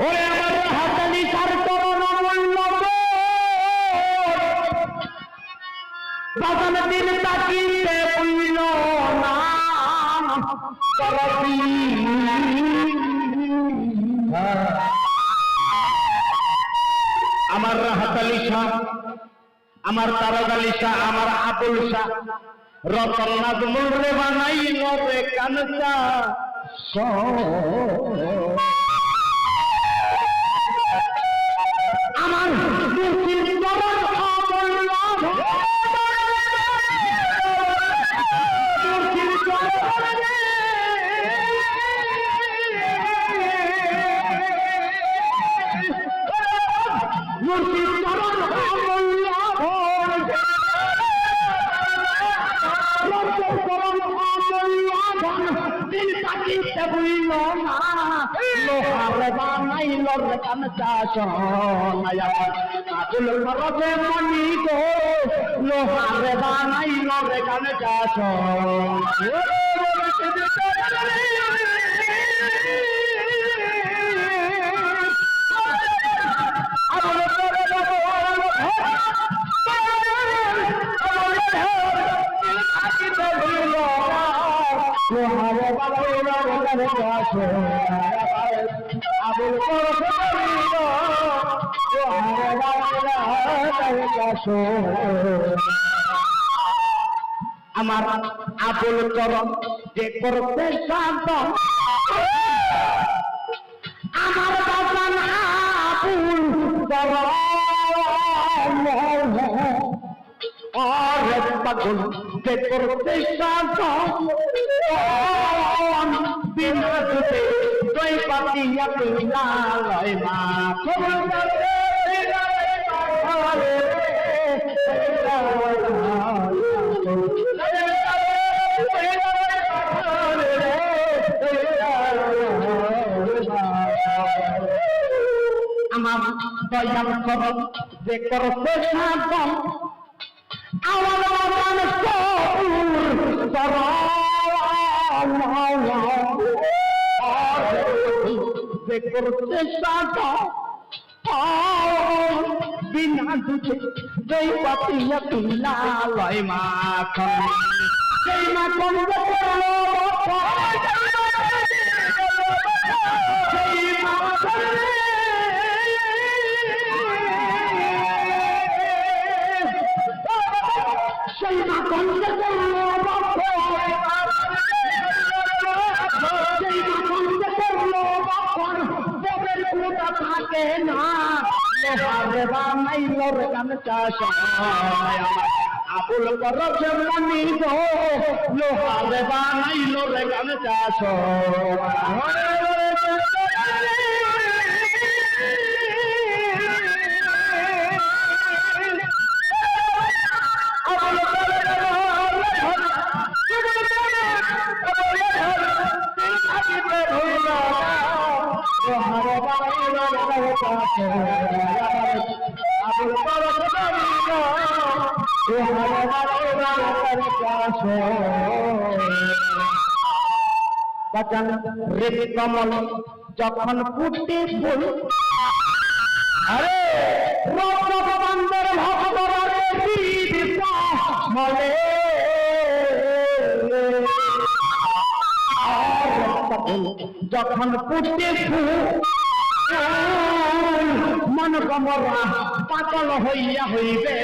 ওরে আমার হাতালি তার করোনা মূল্য বাগান দিন তাকিতে বুঝল না। করবি আমার হাতালি শাহ আমার তারকালি শাহ আমার আবুল শাহ। রতন নাজমুল রে বানাই রে কানসা তাকিতে বুঝল না লোহার বানাইল কানটা সোনায়া আকুল করবে মনি গো লোহার বানাইল রে কানটা লোহারে আমার আবুল করম যে করতে শান্ত। আমার বাবান আবুল করম পাগল যে করতে শান্ত। বিনা দুতে দই পাতিয়া পিলা লয় মা আমার দয়াল কর যে সাধন আমার কর যে করছে সাধন বিনা দুধে দই পাতিয়া পিলা মাখন সেই মাখন সেই সেই মাখন কুটা থাকে না লোহারে বানাইল রে কান চাষা আবুল করছে মনি গো লোহারে বানাইল রে কান চাষ বচন কমল যখন ফুটে ফুল। আরে ভক্তরে দীপ যখন ফুটে ফুল মন কমরা পাগল হইয়া হইবে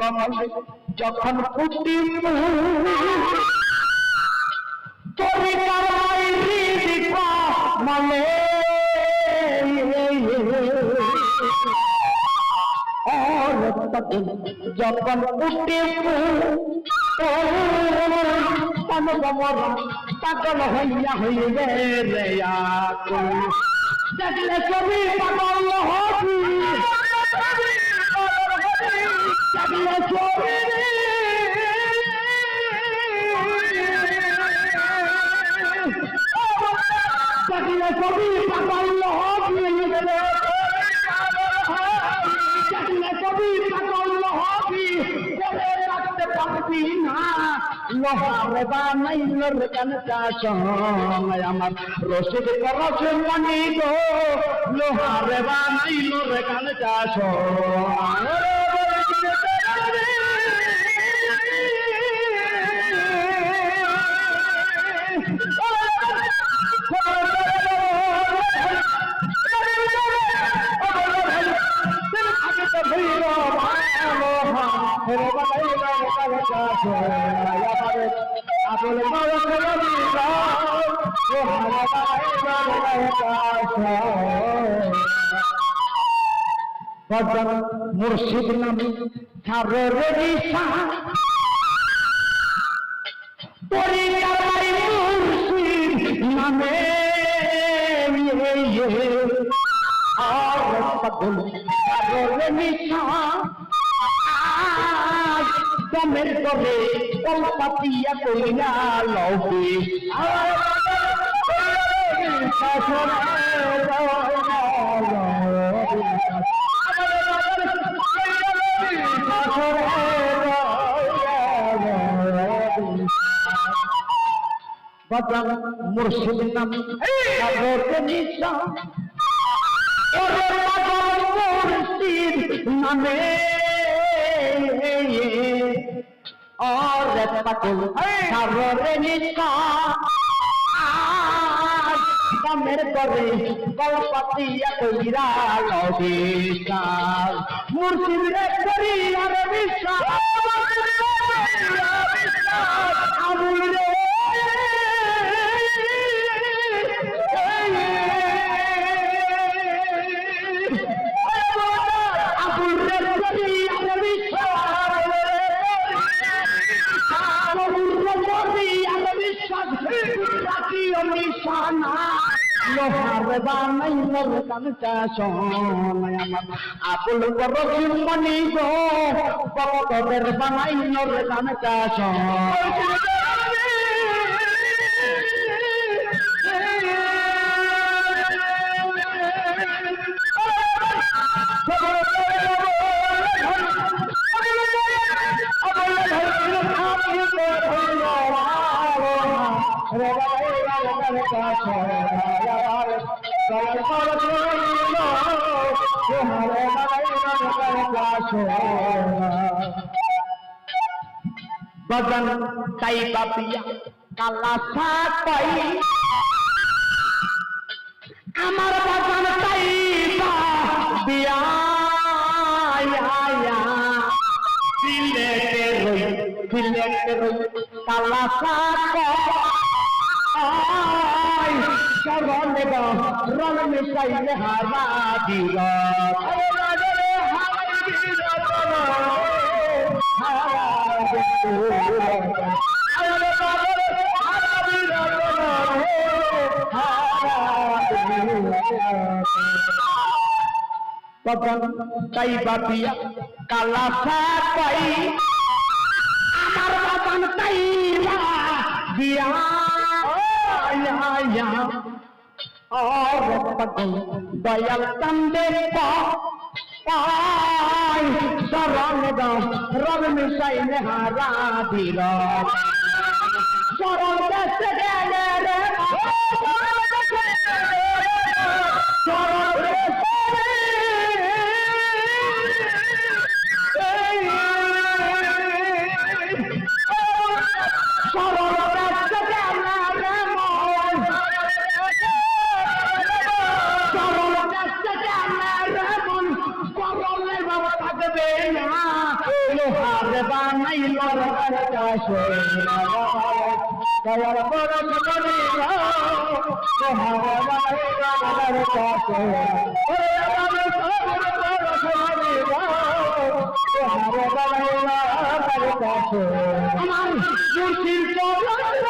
কমল যখন ফুটি তোরে কারাই দীপ মলে যখন উঠে পাগল হইয়া হইবে দেখলে ছবি পাগল হবি। দেখলে ছবি দেখলে কবি পাগল রাখতে পারবি না লোহার বানাইল কানটা সময় আমার। রসিদ করছ মনি গো লোহার বানাইল কানটা মুর্শিদ নামে দিশা পরিচালাই মুর্শিদ নামে আর দমের করে কলপাতিয়া কইরা লবে বাজান মুর্শিদ নাম মুর্শিদ নামে পাগল সাগরে নিশা আজ দমের করে কলপাতিয়া কইরা মুর্শিদ রে করি আর বিশ্বাস। আমুল রে বানাইল কানটা সময় আমার আবুল বড় মনি গো বড়দের বানাইল কানটা বদন তাই বাপিয়া কালা সাপাই আমার বদন তাই বাপিয়া সিলেটে রই সিলেটে রই কালা সাপাই শরণে গো রণ মিশাইলে হারা দিল তখন তাই বাপিয়া কালা সাপাই মায়া আর পাগল দয়াল কান্দে পাই সরণ রব মিশাই নেহারা দিল সরণ দেশে গেলে রে থাকবে না লোহার বানাই লড়ার কাছে দয়ার বড় করে লোহার বানাই লড়ার কাছে আমার সবর বড় করে লোহার বানাই লড়ার কাছে আমার মুর্শিদ